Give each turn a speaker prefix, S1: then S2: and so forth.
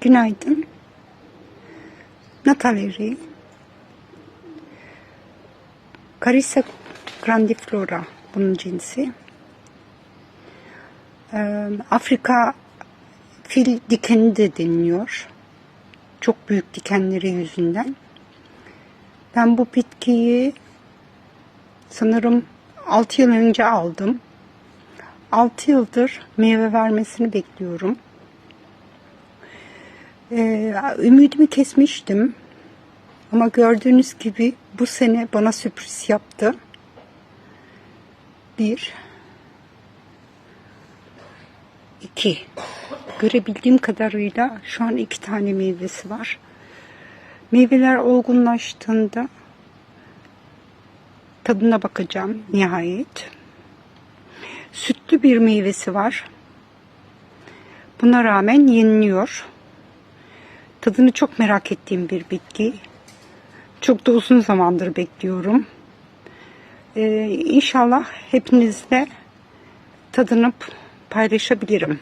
S1: Günaydın. Nataleri. Carissa grandiflora bunun cinsi. Ee, Afrika fil dikeni de deniliyor. Çok büyük dikenleri yüzünden. Ben bu bitkiyi sanırım 6 yıl önce aldım. 6 yıldır meyve vermesini bekliyorum. Ee, ümidimi kesmiştim. Ama gördüğünüz gibi bu sene bana sürpriz yaptı. Bir. iki. Görebildiğim kadarıyla şu an iki tane meyvesi var. Meyveler olgunlaştığında tadına bakacağım nihayet. Sütlü bir meyvesi var. Buna rağmen yeniliyor. Tadını çok merak ettiğim bir bitki. Çok da uzun zamandır bekliyorum. Ee, inşallah hepinizle tadını paylaşabilirim.